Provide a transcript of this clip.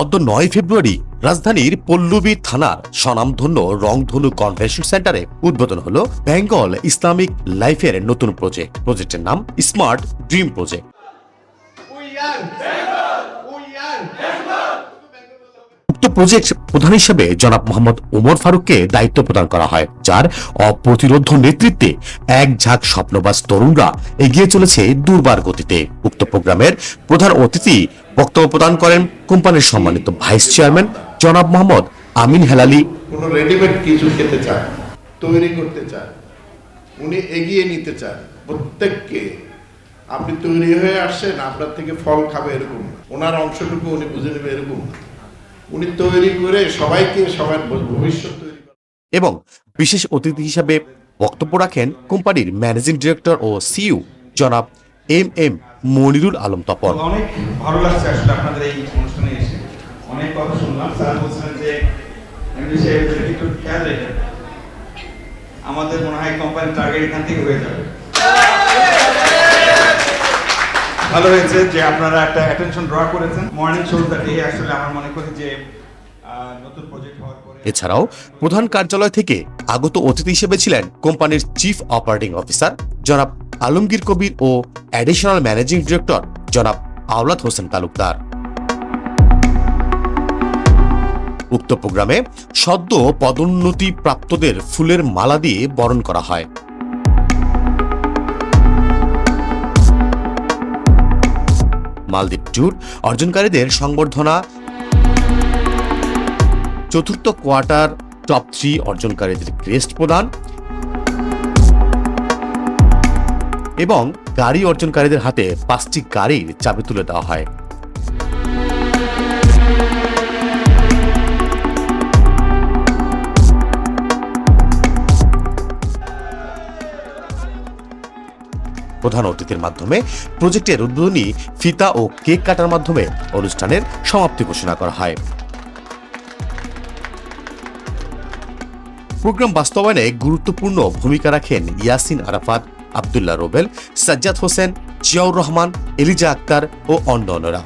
অদ্য নয় ফেব্রুয়ারি রাজধানীর পল্লবী থানার স্বনামধন্য রংধনু কনভেনশন সেন্টারে উদ্বোধন হলো বেঙ্গল ইসলামিক লাইফের নতুন প্রজেক্ট। প্রজেক্টের নাম স্মার্ট ড্রিম প্রজেক্ট. উক্ত প্রজেক্ট প্রধান হিসেবে জনাব মোহাম্মদ ওমর ফারুককে দায়িত্ব প্রদান করা হয় যার অপ্রতিরোধ নেতৃত্বে এক ঝাঁক স্বপ্নবাজ তরুণরা এগিয়ে চলেছে দুর্বার গতিতে। উক্ত প্রোগ্রামের প্রধান অতিথি বক্তব্য প্রদান করেন কোম্পানির সম্মানিত ভাইস চেয়ারম্যান জনাব মোহাম্মদ আমিন হেলালি। কোনো রেডিমেড কিছু খেতে চায় না, তৈরি করতে চায় উনি এগিয়ে নিতে চান প্রত্যেককে। আপনি তৈরি হয়ে আসছেন আপনার থেকে ফল খাবে এরকম ওনার অংশটুকু উনি বুঝে নেবে এরকম উনি তৈরি করে সবাইকে সবার ভবিষ্যৎ তৈরি এবং বিশেষ অতিথি হিসাবে বক্তব্য রাখেন কোম্পানির ম্যানেজিং ডিরেক্টর ও সিইও জনাব এম এম মনিরুল আলম তপন। অনেক ভালো লাগছে আসলে আপনাদের এই অনুষ্ঠানে এসে। অনেক কথা শুনলাম। স্যার বলছিলেন যে এমনি সে একটু খেয়াল রেখে আমাদের মনে হয় কোম্পানির টার্গেট এখান থেকে হয়ে যাবে। ভালো হয়েছে যে আপনারা একটা অ্যাটেনশন ড্র করেছেন। মর্নিং শো ডে আসলে আমার মনে করি যে নতুন প্রজেক্ট হওয়ার পরে এছাড়াও প্রধান কার্যালয় থেকে আগত অতিথি হিসেবে ছিলেন কোম্পানির চিফ অপারেটিং অফিসার জনাব আলমগীর কবির ও অ্যাডিশনাল ম্যানেজিং ডিরেক্টর জনাব আওলাদ হোসেন তালুকদার। উক্ত প্রোগ্রামে সদ্য পদোন্নতি প্রাপ্তদের ফুলের মালা দিয়ে বরণ করা হয়। মালদ্বীপ ট্যুর অর্জনকারীদের সংবর্ধনা। চতুর্থ কোয়ার্টার টপ থ্রি অর্জনকারীদের ক্রেস্ট প্রদান। এবং গাড়ি অর্জনকারীদের হাতে পাঁচটি গাড়ির চাবি তুলে দেওয়া হয়। প্রধান অতিথির মাধ্যমে প্রজেক্টের উদ্বোধনী ফিতা ও কেক কাটার মাধ্যমে অনুষ্ঠানের সমাপ্তি ঘোষণা করা হয়। প্রোগ্রাম বাস্তবায়নে গুরুত্বপূর্ণ ভূমিকা রাখেন ইয়াসিন আরাফাত। আবদুল্লাহ রোবেল সাজ্জাদ হোসেন জিয়াউর রহমান এলিজা আক্তার ও অন্যান্যরা।